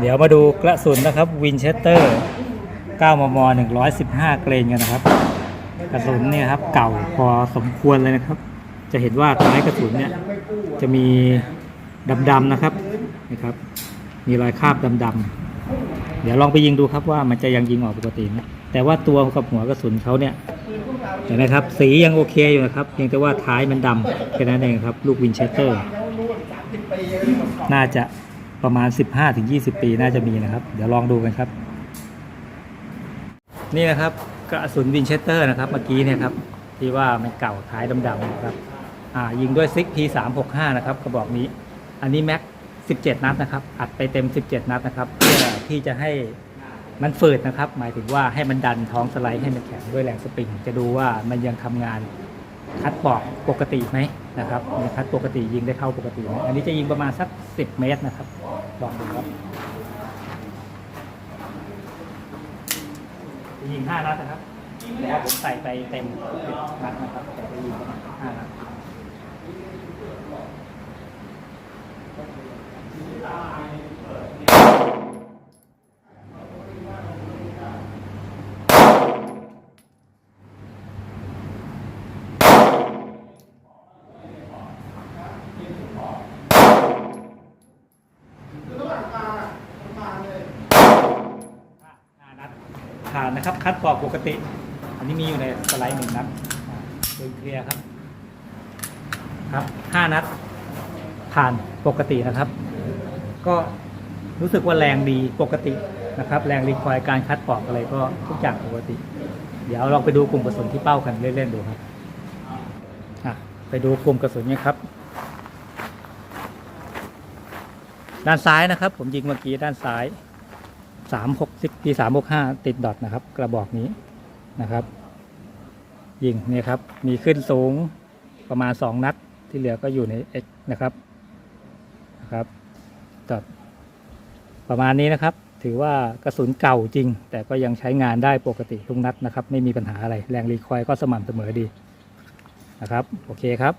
เดี๋ยวมาดูกระสุนนะครับวินเชสเตอร์ 9 มม 115 เกรนกันนะครับ กระสุนเนี่ยครับเก่าพอสมควรเลยนะครับ จะเห็นว่าท้ายกระสุนเนี่ยจะมีดำๆนะครับนะครับ มีรอยคราบดำๆเดี๋ยวลองไปยิงดูครับว่ามันจะยังยิงออกปกติไหมแต่ว่าตัวกับหัวกระสุนเขาเนี่ยเห็นไหมครับสียังโอเคอยู่นะครับเพียงแต่ว่าท้ายมันดำแค่นั้นเองครับ ลูกวินเชสเตอร์ น่าจะ ประมาณ 15-20 ปีน่าจะมีนะครับ เดี๋ยวลองดูกันครับ นี่นะครับกระสุนวินเชสเตอร์นะครับเมื่อกี้เนี่ยครับที่ว่ามันเก่าท้ายดำๆนะครับอ่ายิงด้วยซิก P365 นะครับกระบอกนี้ อันนี้แม็ก 17 นัดนะครับ อัดไปเต็ม 17 นัดนะครับ เพื่อที่จะให้มันฝืดนะครับ หมายถึงว่าให้มันดันท้องสไลด์ให้มันแข็งด้วยแรงสปริง จะดูว่ามันยังทำงาน คัดปอกปกติไหมนะครับมันคัดปกติยิงได้เข้าปกติไหมอันนี้จะยิงประมาณสัก 10 เมตรนะครับลองดูครับยิงห้านัดนะครับแต่ว่าผมใส่ไปเต็มนัดนะครับแต่ไปยิงประมาณห้านัดห้านัด ผ่านนะครับ คัดปอกปกติ อันนี้มีอยู่ในสไลด์หนึ่งนัดอ่าดูเคลียร์ครับ ครับห้านัด ผ่านปกตินะครับ ก็รู้สึกว่าแรงดีปกตินะครับ แรงรีควายการคัดปอกอะไรก็ทุกอย่างปกติ เดี๋ยวลองไปดูกลุ่มกระสุนที่เป้ากันเล่นๆดูครับไปดูกลุ่มกระสุนเนี่ยครับ ด้านซ้ายนะครับ ผมยิงเมื่อกี้ด้านซ้าย สามหกสิบปีสามหกห้าติดดอทนะครับ กระบอกนี้นะครับ ยิงเนี่ยครับ มีขึ้นสูงประมาณสองนัดที่เหลือก็อยู่ใน X นะครับนะครับดอทประมาณนี้นะครับ ถือว่ากระสุนเก่าจริง แต่ก็ยังใช้งานได้ปกติทุกนัดนะครับ ไม่มีปัญหาอะไร แรงรีคอยก็สม่ำเสมอดีนะครับ โอเคครับ